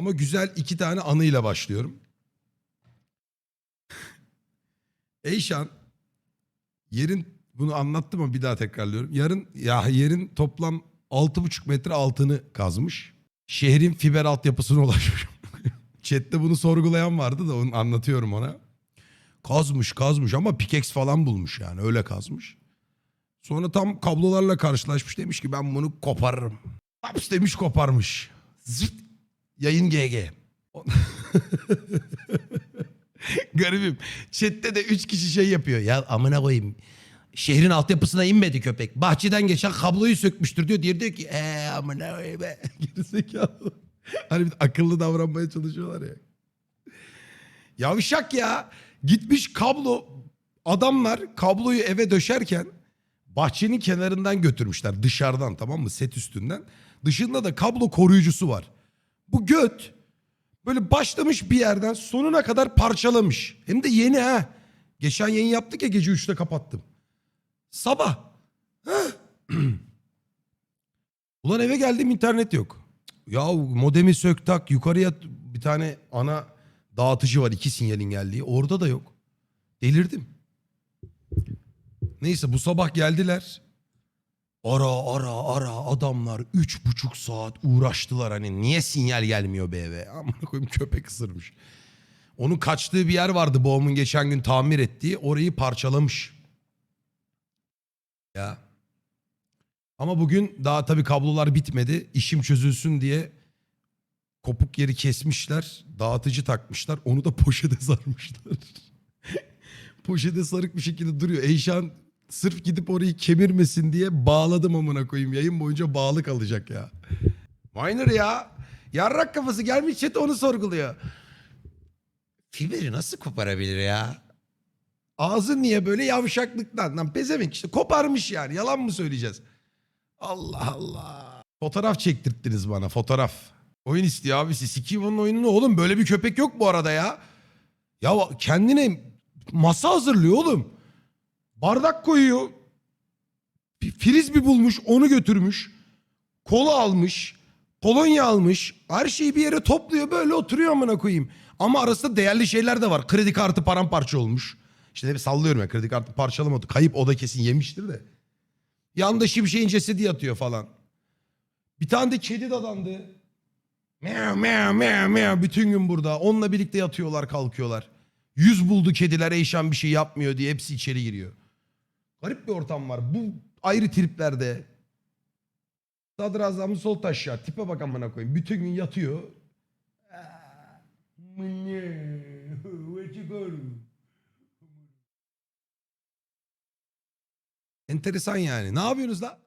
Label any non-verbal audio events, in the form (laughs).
Ama güzel iki tane anıyla başlıyorum. (laughs) Eyşan yerin bunu anlattım ama bir daha tekrarlıyorum. Yarın ya yerin toplam 6,5 metre altını kazmış. Şehrin fiber altyapısına (laughs) ulaşmış. Chat'te bunu sorgulayan vardı da onu anlatıyorum ona. Kazmış kazmış ama pickaxe falan bulmuş yani öyle kazmış. Sonra tam kablolarla karşılaşmış demiş ki ben bunu koparırım. Haps demiş koparmış. Zırt. Yayın GG. (laughs) Garibim. Chat'te de üç kişi şey yapıyor. Ya amına koyayım. Şehrin altyapısına inmedi köpek. Bahçeden geçen kabloyu sökmüştür diyor. Diğeri diyor ki eee amına koyayım be. (laughs) Gerizekalı. Hani bir akıllı davranmaya çalışıyorlar ya. Yavşak ya. Gitmiş kablo. Adamlar kabloyu eve döşerken bahçenin kenarından götürmüşler dışarıdan tamam mı set üstünden. Dışında da kablo koruyucusu var. Bu göt böyle başlamış bir yerden sonuna kadar parçalamış. Hem de yeni ha. Geçen yayın yaptık ya gece 3'te kapattım. Sabah. (clears throat) Ulan eve geldim internet yok. Ya modemi sök tak yukarıya bir tane ana dağıtıcı var iki sinyalin geldiği. Orada da yok. Delirdim. Neyse bu sabah geldiler. Ara ara ara adamlar üç buçuk saat uğraştılar hani niye sinyal gelmiyor be eve. (laughs) Koyayım köpek ısırmış. Onun kaçtığı bir yer vardı babamın geçen gün tamir ettiği orayı parçalamış. Ya. Ama bugün daha tabii kablolar bitmedi. İşim çözülsün diye kopuk yeri kesmişler. Dağıtıcı takmışlar. Onu da poşete (laughs) sarmışlar. poşete sarık bir şekilde duruyor. Eyşan sırf gidip orayı kemirmesin diye bağladım amına koyayım. Yayın boyunca bağlı kalacak ya. Miner ya. Yarrak kafası gelmiş chat onu sorguluyor. Fiberi nasıl koparabilir ya? Ağzın niye böyle yavşaklıktan? Lan pezevenk işte koparmış yani. Yalan mı söyleyeceğiz? Allah Allah. Fotoğraf çektirttiniz bana fotoğraf. Oyun istiyor abisi. Sikiyim onun oyununu oğlum. Böyle bir köpek yok bu arada ya. Ya kendine masa hazırlıyor oğlum. Bardak koyuyor. Bir frisbee bulmuş onu götürmüş. Kola almış. Kolonya almış. Her şeyi bir yere topluyor böyle oturuyor amına koyayım. Ama arasında değerli şeyler de var. Kredi kartı paramparça olmuş. İşte hep sallıyorum ya kredi kartı parçalamadı. Kayıp o da kesin yemiştir de. Yanında şimşeğin cesedi yatıyor falan. Bir tane de kedi dadandı. Meow meow meow meow bütün gün burada. Onunla birlikte yatıyorlar kalkıyorlar. Yüz buldu kediler Eyşan bir şey yapmıyor diye hepsi içeri giriyor. Garip bir ortam var. Bu ayrı triplerde. Sadrazamın sol taşya. Tipe bak amına koyayım. Bütün gün yatıyor. Enteresan yani. Ne yapıyorsunuz la?